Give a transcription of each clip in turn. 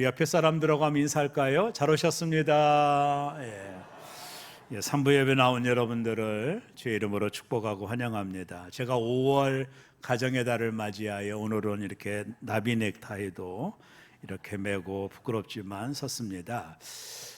우리 옆에 사람들하고 한번 인사할까요? 잘 오셨습니다. 예. 예, 3부 예배 나온 여러분들을 주의 이름으로 축복하고 환영합니다. 제가 5월 가정의 달을 맞이하여 오늘은 이렇게 나비 넥타이도 이렇게 메고 부끄럽지만 섰습니다.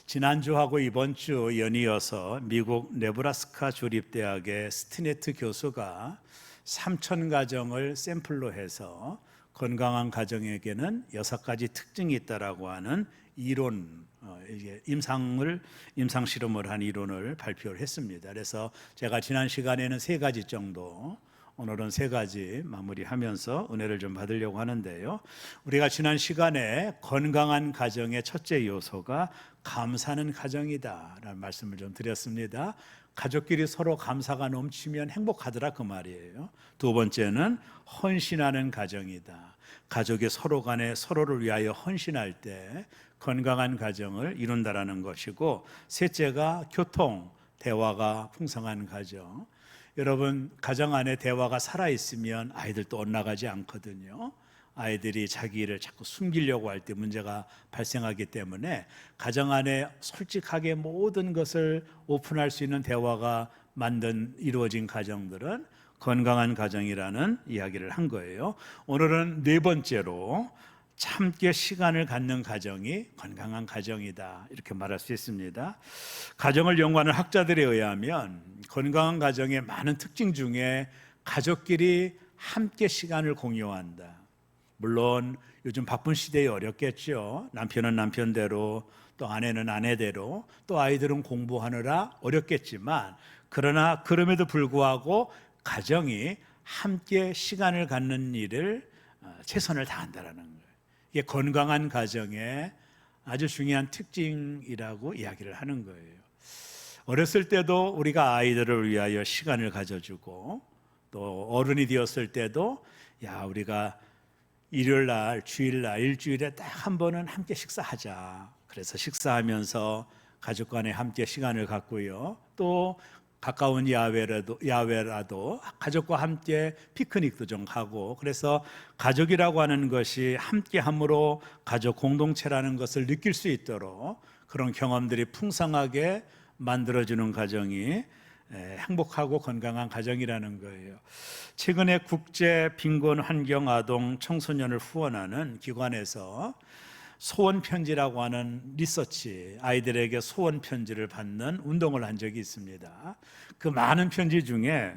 지난주하고 이번 주 연이어서 미국 네브라스카 주립대학의 스티네트 교수가 3천 가정을 샘플로 해서 건강한 가정에게는 여섯 가지 특징이 있다라고 하는 이론 어, 임상을 임상 실험을 한 이론을 발표를 했습니다. 그래서 제가 지난 시간에는 세 가지 정도 오늘은 세 가지 마무리하면서 은혜를 좀 받으려고 하는데요. 우리가 지난 시간에 건강한 가정의 첫째 요소가 감사하는 가정이다라는 말씀을 좀 드렸습니다. 가족끼리 서로 감사가 넘치면 행복하더라 그 말이에요. 두 번째는 헌신하는 가정이다. 가족이 서로 간에 서로를 위하여 헌신할 때 건강한 가정을 이룬다라는 것이고 셋째가 교통 대화가 풍성한 가정. 여러분 가정 안에 대화가 살아 있으면 아이들도 엇나가지 않거든요. 아이들이 자기 일을 자꾸 숨기려고 할 때 문제가 발생하기 때문에 가정 안에 솔직하게 모든 것을 오픈할 수 있는 대화가 만든 이루어진 가정들은 건강한 가정이라는 이야기를 한 거예요. 오늘은 네 번째로 참게 시간을 갖는 가정이 건강한 가정이다. 이렇게 말할 수 있습니다. 가정을 연구하는 학자들에 의하면 건강한 가정의 많은 특징 중에 가족끼리 함께 시간을 공유한다. 물론 요즘 바쁜 시대에 어렵겠죠. 남편은 남편대로 또 아내는 아내대로 또 아이들은 공부하느라 어렵겠지만 그러나 그럼에도 불구하고 가정이 함께 시간을 갖는 일을 어, 최선을 다한다라는 거예요. 이게 건강한 가정의 아주 중요한 특징이라고 이야기를 하는 거예요. 어렸을 때도 우리가 아이들을 위하여 시간을 가져주고 또 어른이 되었을 때도 야 우리가 일요일 날, 주일 날, 일주일에 딱 한 번은 함께 식사하자. 그래서 식사하면서 가족 간에 함께 시간을 갖고요. 또 가까운 야외라도 야외라도 가족과 함께 피크닉도 좀 가고 그래서 가족이라고 하는 것이 함께 함으로 가족 공동체라는 것을 느낄 수 있도록 그런 경험들이 풍성하게 만들어주는 가정이 에, 행복하고 건강한 가정이라는 거예요. 최근에 국제 빈곤 환경 아동 청소년을 후원하는 기관에서 소원 편지라고 하는 리서치 아이들에게 소원 편지를 받는 운동을 한 적이 있습니다. 그 많은 편지 중에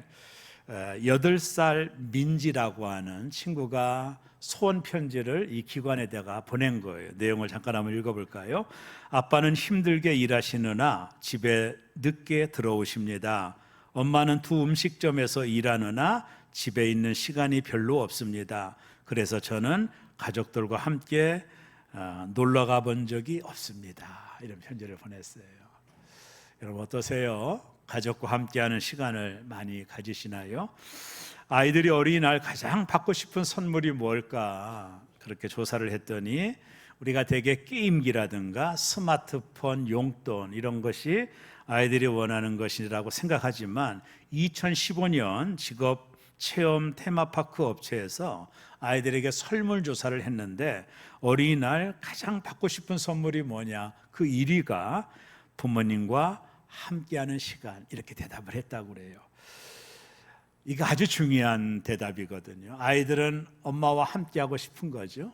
여덟 살 민지라고 하는 친구가 소원 편지를 이 기관에다가 보낸 거예요. 내용을 잠깐 한번 읽어볼까요? 아빠는 힘들게 일하시느나 집에 늦게 들어오십니다. 엄마는 두 음식점에서 일하느나 집에 있는 시간이 별로 없습니다. 그래서 저는 가족들과 함께 어, 놀러 가본 적이 없습니다. 이런 편지를 보냈어요. 여러분 어떠세요? 가족과 함께하는 시간을 많이 가지시나요? 아이들이 어린이날 가장 받고 싶은 선물이 뭘까? 그렇게 조사를 했더니 우리가 대개 게임기라든가 스마트폰 용돈 이런 것이 아이들이 원하는 것이라고 생각하지만 2015년 직업 체험 테마파크 업체에서 아이들에게 설문 조사를 했는데 어린이날 가장 받고 싶은 선물이 뭐냐? 그 1위가 부모님과 함께하는 시간 이렇게 대답을 했다고 그래요. 이거 아주 중요한 대답이거든요. 아이들은 엄마와 함께하고 싶은 거죠.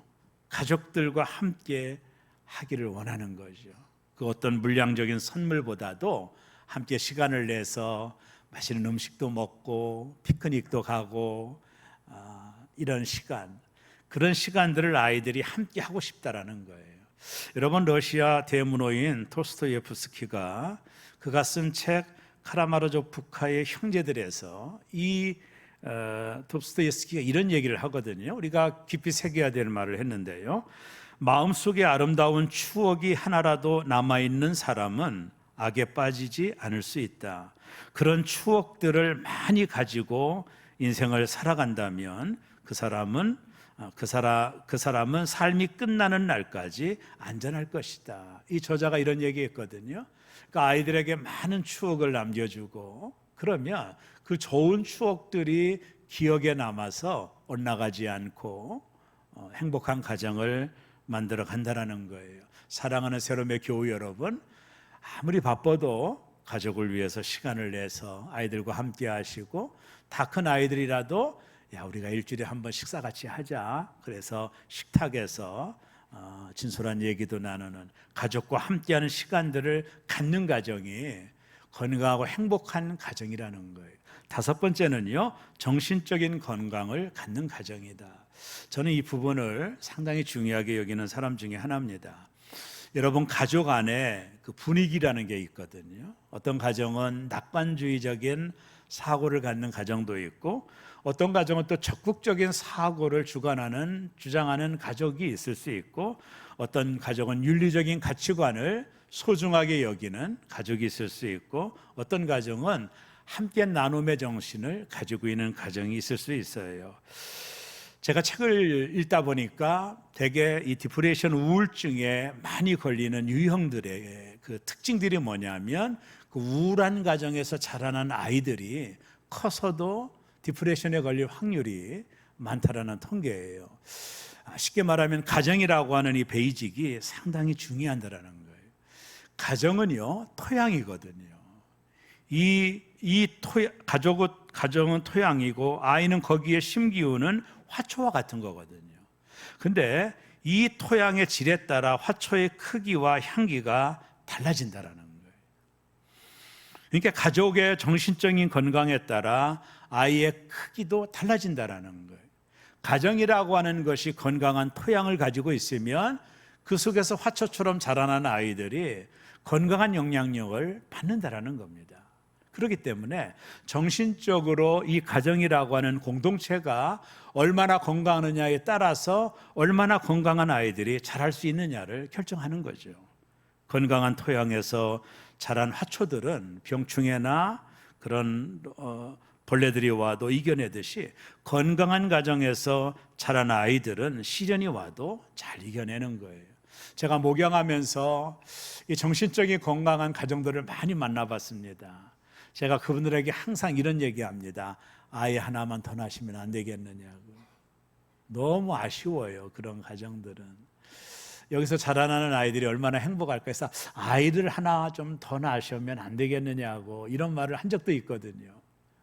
가족들과 함께 하기를 원하는 거죠. 그 어떤 물량적인 선물보다도 함께 시간을 내서 맛있는 음식도 먹고 피크닉도 가고 아, 이런 시간 그런 시간들을 아이들이 함께 하고 싶다라는 거예요. 여러분 러시아 대문호인 토스토예프스키가 그가 쓴 책 카라마르조프카의 형제들에서 이 어, 도스토예스키가 이런 얘기를 하거든요. 우리가 깊이 새겨야 될 말을 했는데요. 마음속에 아름다운 추억이 하나라도 남아 있는 사람은 악에 빠지지 않을 수 있다. 그런 추억들을 많이 가지고 인생을 살아간다면 그 사람은 어, 그 사람 그 사람은 삶이 끝나는 날까지 안전할 것이다. 이 저자가 이런 얘기했거든요. 그러니까 아이들에게 많은 추억을 남겨주고 그러면 그 좋은 추억들이 기억에 남아서 엇나가지 않고 어, 행복한 가정을 만들어 간다라는 거예요. 사랑하는 새롬의 교우 여러분, 아무리 바빠도 가족을 위해서 시간을 내서 아이들과 함께 하시고 다 큰 아이들이라도 야 우리가 일주일에 한 번 식사 같이 하자. 그래서 식탁에서 어, 진솔한 얘기도 나누는 가족과 함께하는 시간들을 갖는 가정이 건강하고 행복한 가정이라는 거예요. 다섯 번째는요, 정신적인 건강을 갖는 가정이다. 저는 이 부분을 상당히 중요하게 여기는 사람 중에 하나입니다. 여러분 가족 안에 그 분위기라는 게 있거든요. 어떤 가정은 낙관주의적인 사고를 갖는 가정도 있고 어떤 가정은 또 적극적인 사고를 주관하는 주장하는 가족이 있을 수 있고 어떤 가정은 윤리적인 가치관을 소중하게 여기는 가족이 있을 수 있고 어떤 가정은 함께 나눔의 정신을 가지고 있는 가정이 있을 수 있어요. 제가 책을 읽다 보니까 대개 이 디프레션 우울증에 많이 걸리는 유형들의 그 특징들이 뭐냐면 그 우울한 가정에서 자라난 아이들이 커서도 디프레션에 걸릴 확률이 많다라는 통계예요. 아, 쉽게 말하면 가정이라고 하는 이 베이직이 상당히 중요한다라는 거예요. 가정은요 토양이거든요. 이, 이 토, 가족은, 가정은 토양이고 아이는 거기에 심기우는 화초와 같은 거거든요. 근데 이 토양의 질에 따라 화초의 크기와 향기가 달라진다라는 거예요. 그러니까 가족의 정신적인 건강에 따라 아이의 크기도 달라진다라는 거예요. 가정이라고 하는 것이 건강한 토양을 가지고 있으면 그 속에서 화초처럼 자라나는 아이들이 건강한 영향력을 받는다라는 겁니다. 그렇기 때문에 정신적으로 이 가정이라고 하는 공동체가 얼마나 건강하느냐에 따라서 얼마나 건강한 아이들이 자랄 수 있느냐를 결정하는 거죠. 건강한 토양에서 자란 화초들은 병충해나 그런 어, 벌레들이 와도 이겨내듯이 건강한 가정에서 자란 아이들은 시련이 와도 잘 이겨내는 거예요. 제가 목양하면서 이 정신적인 건강한 가정들을 많이 만나봤습니다. 제가 그분들에게 항상 이런 얘기합니다. 아이 하나만 더 낳으시면 안 되겠느냐고. 너무 아쉬워요. 그런 가정들은. 여기서 자라나는 아이들이 얼마나 행복할까 해서 아이를 하나 좀 더 낳으시면 안 되겠느냐고 이런 말을 한 적도 있거든요.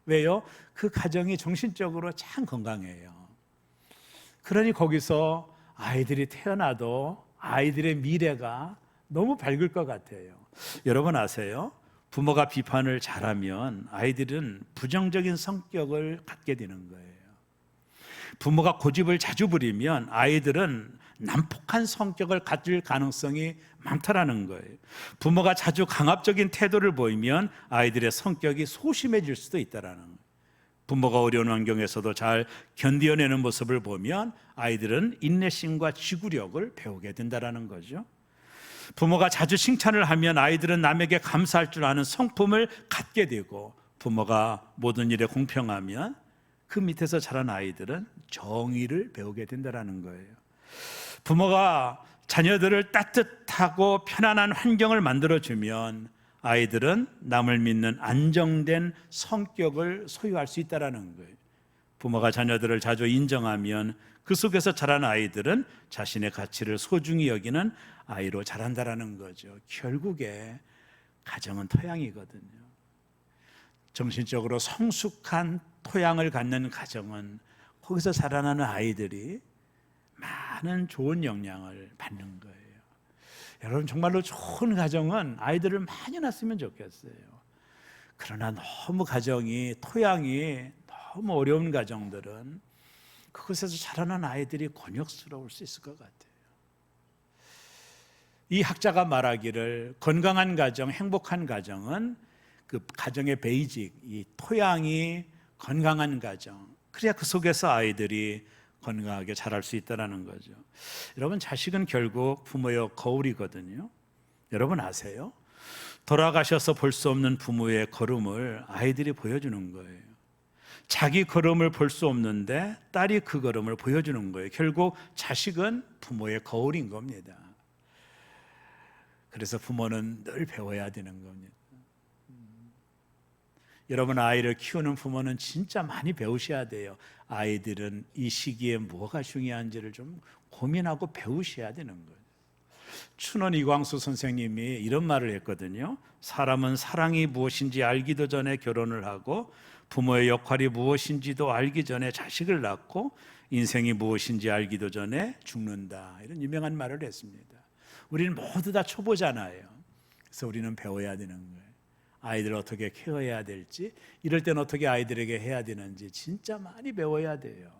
왜요? 그 가정이 정신적으로 참 건강해요. 그러니 거기서 아이들이 태어나도 아이들의 미래가 너무 밝을 것 같아요. 여러분 아세요? 부모가 비판을 잘하면 아이들은 부정적인 성격을 갖게 되는 거예요. 부모가 고집을 자주 부리면 아이들은 난폭한 성격을 가질 가능성이 많다라는 거예요. 부모가 자주 강압적인 태도를 보이면 아이들의 성격이 소심해질 수도 있다라는 거예요. 부모가 어려운 환경에서도 잘 견디어내는 모습을 보면 아이들은 인내심과 지구력을 배우게 된다라는 거죠. 부모가 자주 칭찬을 하면 아이들은 남에게 감사할 줄 아는 성품을 갖게 되고 부모가 모든 일에 공평하면 그 밑에서 자란 아이들은 정의를 배우게 된다라는 거예요. 부모가 자녀들을 따뜻하고 편안한 환경을 만들어 주면 아이들은 남을 믿는 안정된 성격을 소유할 수 있다라는 거예요. 부모가 자녀들을 자주 인정하면 그 속에서 자란 아이들은 자신의 가치를 소중히 여기는 아이로 자란다라는 거죠. 결국에 가정은 토양이거든요. 정신적으로 성숙한 토양을 갖는 가정은 거기서 자라나는 아이들이 많은 좋은 영향을 받는 거예요. 여러분 정말로 좋은 가정은 아이들을 많이 낳았으면 좋겠어요. 그러나 너무 가정이 토양이 너무 어려운 가정들은 그곳에서 자라난 아이들이 곤욕스러울 수 있을 것 같아요. 이 학자가 말하기를 건강한 가정, 행복한 가정은 그 가정의 베이직, 이 토양이 건강한 가정. 그래야 그 속에서 아이들이 건강하게 자랄 수 있다라는 거죠. 여러분 자식은 결국 부모의 거울이거든요. 여러분 아세요? 돌아가셔서 볼 수 없는 부모의 걸음을 아이들이 보여주는 거예요. 자기 걸음을 볼 수 없는데 딸이 그 걸음을 보여주는 거예요. 결국 자식은 부모의 거울인 겁니다. 그래서 부모는 늘 배워야 되는 겁니다. 여러분 아이를 키우는 부모는 진짜 많이 배우셔야 돼요. 아이들은 이 시기에 뭐가 중요한지를 좀 고민하고 배우셔야 되는 거예요. 춘원 이광수 선생님이 이런 말을 했거든요. 사람은 사랑이 무엇인지 알기도 전에 결혼을 하고 부모의 역할이 무엇인지도 알기 전에 자식을 낳고 인생이 무엇인지 알기도 전에 죽는다. 이런 유명한 말을 했습니다. 우리는 모두 다 초보잖아요. 그래서 우리는 배워야 되는 거예요. 아이들 어떻게 케어해야 될지, 이럴 땐 어떻게 아이들에게 해야 되는지 진짜 많이 배워야 돼요.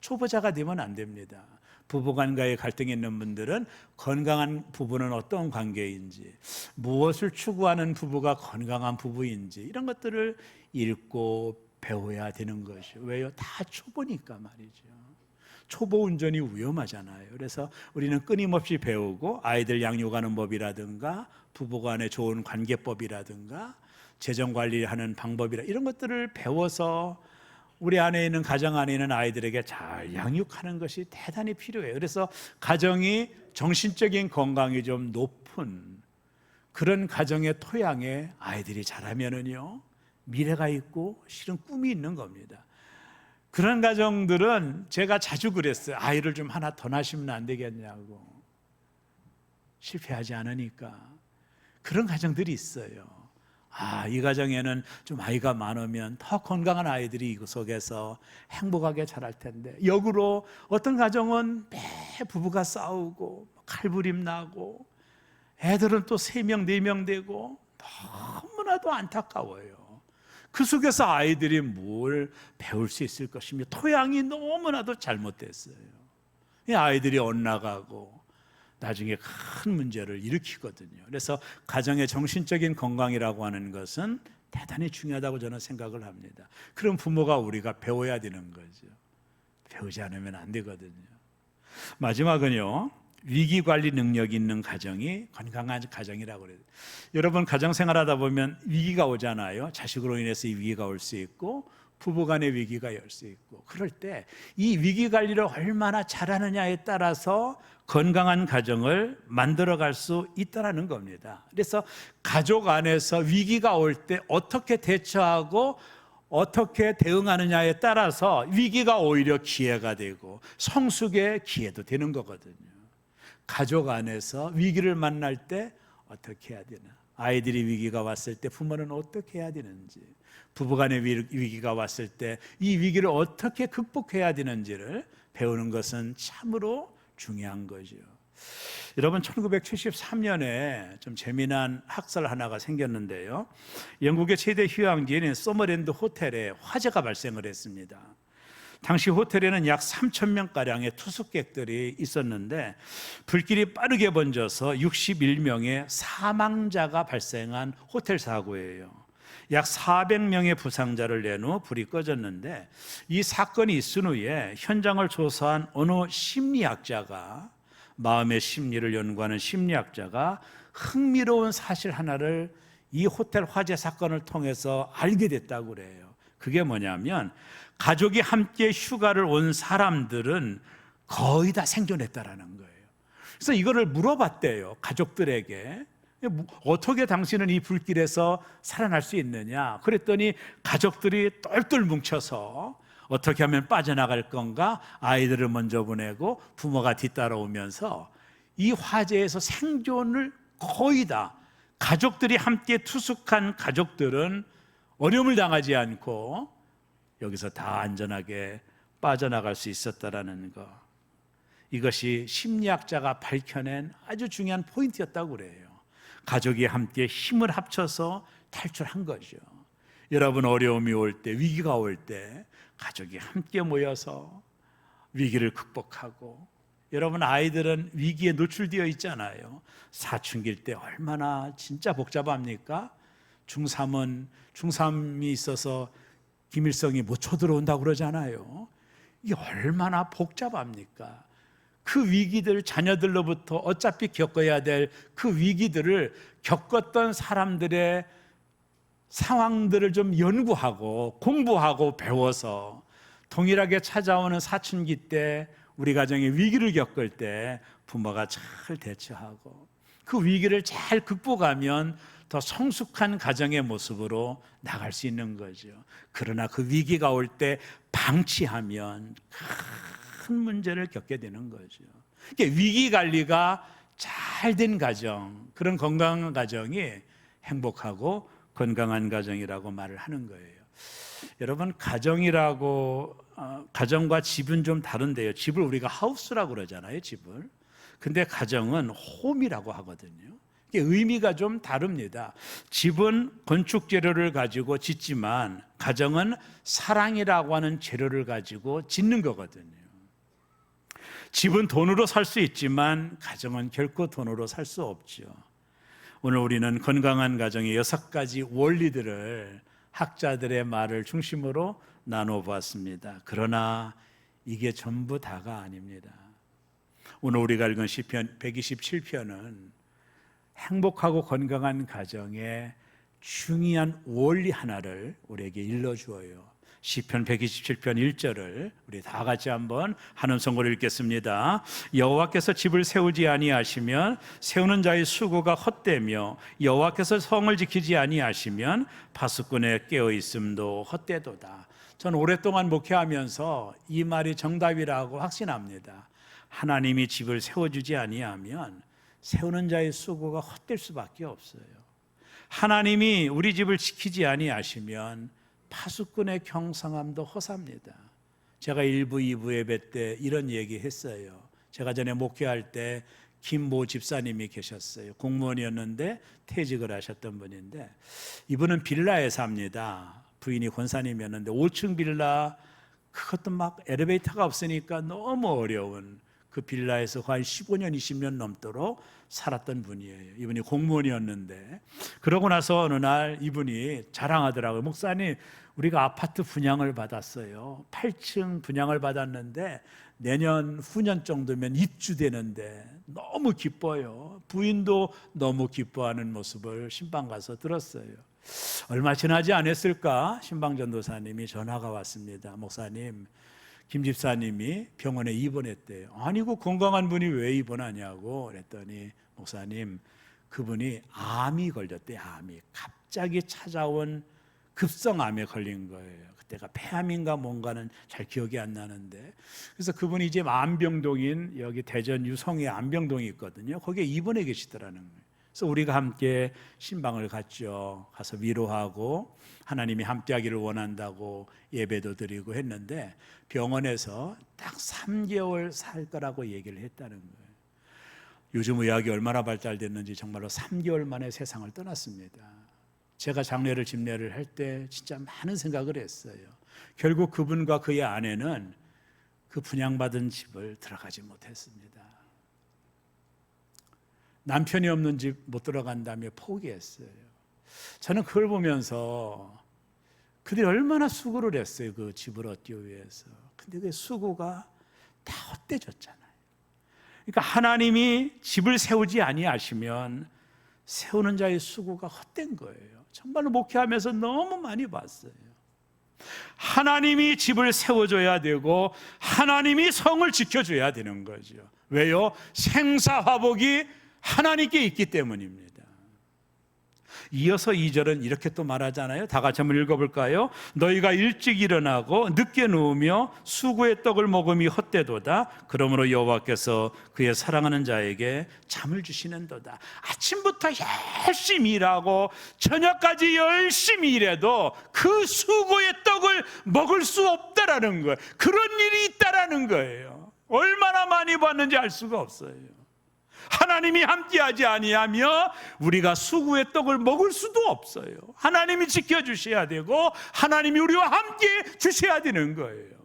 초보자가 되면 안 됩니다. 부부 간과의 갈등이 있는 분들은 건강한 부부는 어떤 관계인지, 무엇을 추구하는 부부가 건강한 부부인지 이런 것들을 읽고 배워야 되는 것이요. 왜요? 다 초보니까 말이죠. 초보 운전이 위험하잖아요. 그래서 우리는 끊임없이 배우고 아이들 양육하는 법이라든가 부부 간의 좋은 관계법이라든가 재정 관리하는 방법이라 이런 것들을 배워서 우리 안에 있는 가정 안에 있는 아이들에게 잘 양육하는 것이 대단히 필요해요. 그래서 가정이 정신적인 건강이 좀 높은 그런 가정의 토양에 아이들이 자라면은요 미래가 있고 실은 꿈이 있는 겁니다. 그런 가정들은 제가 자주 그랬어요. 아이를 좀 하나 더 낳으시면 안 되겠냐고. 실패하지 않으니까. 그런 가정들이 있어요. 아, 이 가정에는 좀 아이가 많으면 더 건강한 아이들이 이 속에서 행복하게 자랄 텐데. 역으로 어떤 가정은 매 부부가 싸우고 칼부림 나고 애들은 또 세 명, 네 명 되고 너무나도 안타까워요. 그 속에서 아이들이 뭘 배울 수 있을 것이며 토양이 너무나도 잘못됐어요. 이 아이들이 엇나가고 나중에 큰 문제를 일으키거든요. 그래서 가정의 정신적인 건강이라고 하는 것은 대단히 중요하다고 저는 생각을 합니다. 그럼 부모가 우리가 배워야 되는 거죠. 배우지 않으면 안 되거든요. 마지막은요. 위기 관리 능력 있는 가정이 건강한 가정이라고 그래요. 여러분 가정 생활하다 보면 위기가 오잖아요. 자식으로 인해서 이 위기가 올 수 있고 부부 간의 위기가 올수 있고 그럴 때 이 위기 관리를 얼마나 잘하느냐에 따라서 건강한 가정을 만들어 갈 수 있다라는 겁니다. 그래서 가족 안에서 위기가 올 때 어떻게 대처하고 어떻게 대응하느냐에 따라서 위기가 오히려 기회가 되고 성숙의 기회도 되는 거거든요. 가족 안에서 위기를 만날 때 어떻게 해야 되나? 아이들이 위기가 왔을 때 부모는 어떻게 해야 되는지, 부부간의 위기가 왔을 때 이 위기를 어떻게 극복해야 되는지를 배우는 것은 참으로 중요한 거죠. 여러분 1973년에 좀 재미난 학설 하나가 생겼는데요. 영국의 최대 휴양지인 소머랜드 호텔에 화재가 발생을 했습니다. 당시 호텔에는 약 3천 명 가량의 투숙객들이 있었는데 불길이 빠르게 번져서 61명의 사망자가 발생한 호텔 사고예요. 약 400명의 부상자를 낸 후 불이 꺼졌는데 이 사건이 있은 후에 현장을 조사한 어느 심리학자가 마음의 심리를 연구하는 심리학자가 흥미로운 사실 하나를 이 호텔 화재 사건을 통해서 알게 됐다고 그래요. 그게 뭐냐면 가족이 함께 휴가를 온 사람들은 거의 다 생존했다라는 거예요. 그래서 이거를 물어봤대요. 가족들에게. 어떻게 당신은 이 불길에서 살아날 수 있느냐? 그랬더니 가족들이 똘똘 뭉쳐서 어떻게 하면 빠져나갈 건가? 아이들을 먼저 보내고 부모가 뒤따라오면서 이 화재에서 생존을 거의 다 가족들이 함께 투숙한 가족들은 어려움을 당하지 않고 여기서 다 안전하게 빠져나갈 수 있었다라는 거. 이것이 심리학자가 밝혀낸 아주 중요한 포인트였다고 그래요. 가족이 함께 힘을 합쳐서 탈출한 거죠. 여러분 어려움이 올 때, 위기가 올 때 가족이 함께 모여서 위기를 극복하고 여러분 아이들은 위기에 노출되어 있잖아요. 사춘기일 때 얼마나 진짜 복잡합니까? 중3은 중3이 있어서 김일성이 못 쳐들어온다고 그러잖아요. 이게 얼마나 복잡합니까? 그 위기들 자녀들로부터 어차피 겪어야 될 그 위기들을 겪었던 사람들의 상황들을 좀 연구하고 공부하고 배워서 동일하게 찾아오는 사춘기 때 우리 가정에 위기를 겪을 때 부모가 잘 대처하고 그 위기를 잘 극복하면 더 성숙한 가정의 모습으로 나갈 수 있는 거죠. 그러나 그 위기가 올 때 방치하면 큰 문제를 겪게 되는 거죠. 이게 위기 관리가 잘 된 가정, 그런 건강한 가정이 행복하고 건강한 가정이라고 말을 하는 거예요. 여러분 가정이라고 어, 가정과 집은 좀 다른데요. 집을 우리가 하우스라고 그러잖아요. 집을. 근데 가정은 홈이라고 하거든요. 의미가 좀 다릅니다. 집은 건축 재료를 가지고 짓지만 가정은 사랑이라고 하는 재료를 가지고 짓는 거거든요. 집은 돈으로 살 수 있지만 가정은 결코 돈으로 살 수 없죠. 오늘 우리는 건강한 가정의 여섯 가지 원리들을 학자들의 말을 중심으로 나눠 보았습니다. 그러나 이게 전부 다가 아닙니다. 오늘 우리가 읽은 시편 127편은 행복하고 건강한 가정의 중요한 원리 하나를 우리에게 일러 주어요. 시편 127편 1절을 우리 다 같이 한번 한음 성고를 읽겠습니다. 여호와께서 집을 세우지 아니하시면 세우는 자의 수고가 헛되며 여호와께서 성을 지키지 아니하시면 파수꾼의 깨어 있음도 헛되도다. 전 오랫동안 목회하면서 이 말이 정답이라고 확신합니다. 하나님이 집을 세워주지 아니하면 세우는 자의 수고가 헛될 수밖에 없어요. 하나님이 우리 집을 지키지 아니하시면 파수꾼의 경상함도 허사입니다. 제가 1부, 2부 예배 때 이런 얘기 했어요. 제가 전에 목회할 때 김모 집사님이 계셨어요. 공무원이었는데 퇴직을 하셨던 분인데 이분은 빌라에 삽니다. 부인이 권사님이었는데 5층 빌라 그것도 막 엘리베이터가 없으니까 너무 어려운 그 빌라에서 거의 15년, 20년 넘도록 살았던 분이에요. 이분이 공무원이었는데 그러고 나서 어느 날 이분이 자랑하더라고요. 목사님, 우리가 아파트 분양을 받았어요. 8층 분양을 받았는데 내년 후년 정도면 입주되는데 너무 기뻐요. 부인도 너무 기뻐하는 모습을 신방 가서 들었어요. 얼마 지나지 않았을까? 신방 전도사님이 전화가 왔습니다. 목사님, 김 집사님이 병원에 입원했대요. 아니고 건강한 분이 왜 입원하냐고 그랬더니 목사님 그분이 암이 걸렸대요. 암이 갑자기 찾아온 급성암에 걸린 거예요. 그때가 폐암인가 뭔가는 잘 기억이 안 나는데 그래서 그분이 이제 암병동인 여기 대전 유성에 암병동이 있거든요. 거기에 입원해 계시더라는 거예요. 그래서 우리가 함께 신방을 갔죠. 가서 위로하고 하나님이 함께하기를 원한다고 예배도 드리고 했는데 병원에서 딱 3개월 살 거라고 얘기를 했다는 거예요. 요즘 의학이 얼마나 발달됐는지 정말로 3개월 만에 세상을 떠났습니다. 제가 장례를 집례를 할 때 진짜 많은 생각을 했어요. 결국 그분과 그의 아내는 그 분양받은 집을 들어가지 못했습니다. 남편이 없는 집 못 들어간다며 포기했어요. 저는 그걸 보면서 그들이 얼마나 수고를 했어요. 그 집을 얻기 위해서. 근데 그 수고가 다 헛되졌잖아요. 그러니까 하나님이 집을 세우지 아니하시면 세우는 자의 수고가 헛된 거예요. 정말로 목회하면서 너무 많이 봤어요. 하나님이 집을 세워줘야 되고 하나님이 성을 지켜줘야 되는 거죠. 왜요? 생사화복이 하나님께 있기 때문입니다. 이어서 2절은 이렇게 또 말하잖아요. 다 같이 한번 읽어볼까요? 너희가 일찍 일어나고 늦게 누우며 수구의 떡을 먹음이 헛되도다. 그러므로 여호와께서 그의 사랑하는 자에게 잠을 주시는도다. 아침부터 열심히 일하고 저녁까지 열심히 일해도 그 수고의 떡을 먹을 수 없다라는 거예요. 그런 일이 있다라는 거예요. 얼마나 많이 봤는지 알 수가 없어요. 하나님이 함께하지 아니하며 우리가 수구의 떡을 먹을 수도 없어요. 하나님이 지켜주셔야 되고 하나님이 우리와 함께 주셔야 되는 거예요.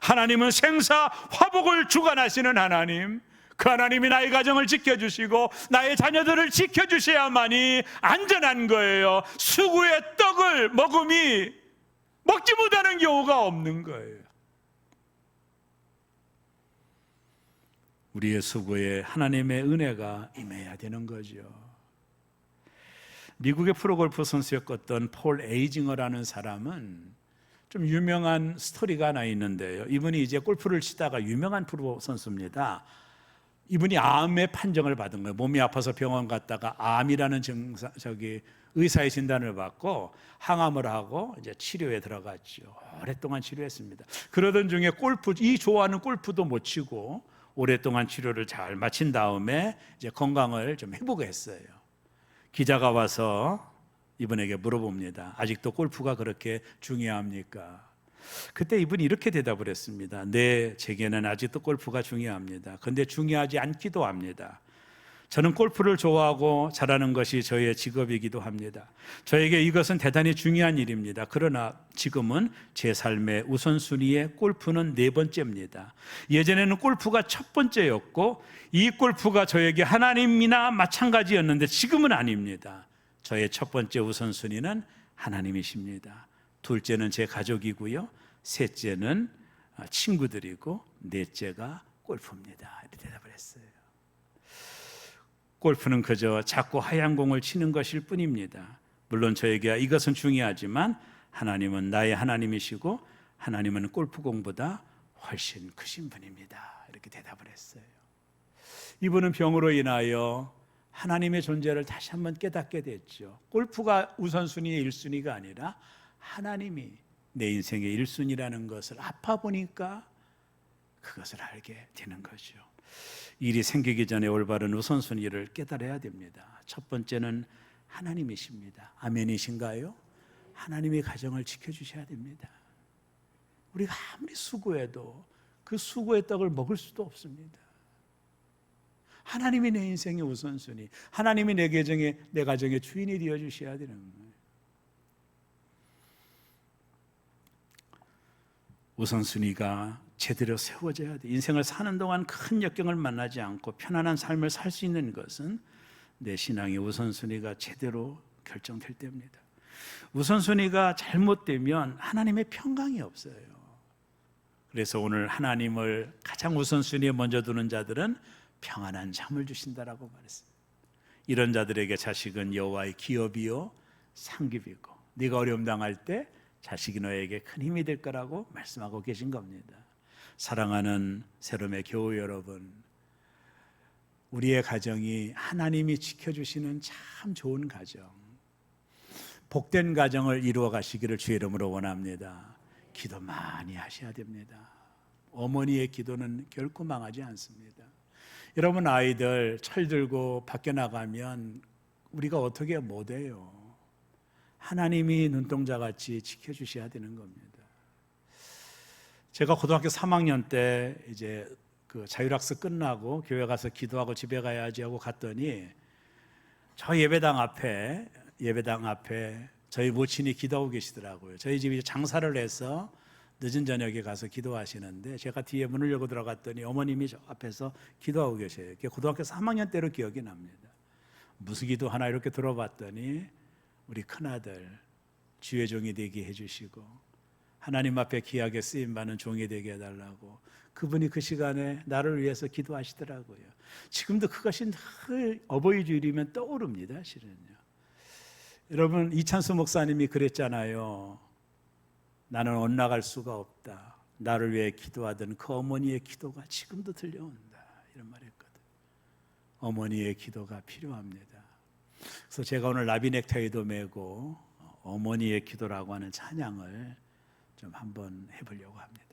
하나님은 생사 화복을 주관하시는 하나님. 그 하나님이 나의 가정을 지켜주시고 나의 자녀들을 지켜주셔야만이 안전한 거예요. 수구의 떡을 먹음이 먹지 못하는 경우가 없는 거예요. 우리의 수고에 하나님의 은혜가 임해야 되는 거죠. 미국의 프로골프 선수였던 폴 에이징어라는 사람은 좀 유명한 스토리가 하나 있는데요. 이분이 이제 골프를 치다가 유명한 프로 선수입니다. 이분이 암의 판정을 받은 거예요. 몸이 아파서 병원 갔다가 암이라는 증상 저기 의사의 진단을 받고 항암을 하고 이제 치료에 들어갔죠. 오랫동안 치료했습니다. 그러던 중에 골프 이 좋아하는 골프도 못 치고 오랫동안 치료를 잘 마친 다음에 이제 건강을 좀 회복했어요. 기자가 와서 이분에게 물어봅니다. 아직도 골프가 그렇게 중요합니까? 그때 이분이 이렇게 대답을 했습니다. 네, 제게는 아직도 골프가 중요합니다. 근데 중요하지 않기도 합니다. 저는 골프를 좋아하고 잘하는 것이 저의 직업이기도 합니다. 저에게 이것은 대단히 중요한 일입니다. 그러나 지금은 제 삶의 우선순위에 골프는 네 번째입니다. 예전에는 골프가 첫 번째였고 이 골프가 저에게 하나님이나 마찬가지였는데 지금은 아닙니다. 저의 첫 번째 우선순위는 하나님이십니다. 둘째는 제 가족이고요. 셋째는 친구들이고 넷째가 골프입니다. 이렇게 대답을 했어요. 골프는 그저 자꾸 하얀 공을 치는 것일 뿐입니다. 물론 저에게 이것은 중요하지만 하나님은 나의 하나님이시고 하나님은 골프 공보다 훨씬 크신 분입니다. 이렇게 대답을 했어요. 이분은 병으로 인하여 하나님의 존재를 다시 한번 깨닫게 됐죠. 골프가 우선순위의 1순위가 아니라 하나님이 내 인생의 1순위라는 것을 아파 보니까 그것을 알게 되는 거죠. 일이 생기기 전에 올바른 우선순위를 깨달아야 됩니다. 첫 번째는 하나님이십니다. 아멘이신가요? 하나님이 가정을 지켜주셔야 됩니다. 우리가 아무리 수고해도 그 수고의 떡을 먹을 수도 없습니다. 하나님이 내 인생의 우선순위, 하나님이 내 가정의 내 가정의 주인이 되어 주셔야 되는 거예요. 우선순위가 제대로 세워져야 돼. 인생을 사는 동안 큰 역경을 만나지 않고 편안한 삶을 살 수 있는 것은 내 신앙의 우선순위가 제대로 결정될 때입니다. 우선순위가 잘못되면 하나님의 평강이 없어요. 그래서 오늘 하나님을 가장 우선순위에 먼저 두는 자들은 평안한 잠을 주신다라고 말했습니다. 이런 자들에게 자식은 여호와의 기업이요 상급이고 네가 어려움 당할 때 자식이 너에게 큰 힘이 될 거라고 말씀하고 계신 겁니다. 사랑하는 세롬의 교우 여러분, 우리의 가정이 하나님이 지켜주시는 참 좋은 가정, 복된 가정을 이루어 가시기를 주의 이름으로 원합니다. 기도 많이 하셔야 됩니다. 어머니의 기도는 결코 망하지 않습니다. 여러분 아이들 철 들고 밖에 나가면 우리가 어떻게 못해요? 하나님이 눈동자 같이 지켜주셔야 되는 겁니다. 제가 고등학교 3학년 때 이제 그 자율학습 끝나고 교회 가서 기도하고 집에 가야지 하고 갔더니 저 예배당 앞에 예배당 앞에 저희 모친이 기도하고 계시더라고요. 저희 집이 장사를 해서 늦은 저녁에 가서 기도하시는데 제가 뒤에 문을 열고 들어갔더니 어머님이 저 앞에서 기도하고 계셔요. 그게 고등학교 3학년 때로 기억이 납니다. 무슨 기도 하나 이렇게 들어봤더니 우리 큰아들 주의 종이 되게 해주시고 하나님 앞에 귀하게 쓰임 받는 종이 되게 해달라고 그분이 그 시간에 나를 위해서 기도하시더라고요. 지금도 그것이 늘 어버이 주일이면 떠오릅니다. 실은요. 여러분 이찬수 목사님이 그랬잖아요. 나는 엇나갈 수가 없다. 나를 위해 기도하던 그 어머니의 기도가 지금도 들려온다. 이런 말했거든. 어머니의 기도가 필요합니다. 그래서 제가 오늘 나비 넥타이도 메고 어머니의 기도라고 하는 찬양을 좀 한번 해보려고 합니다.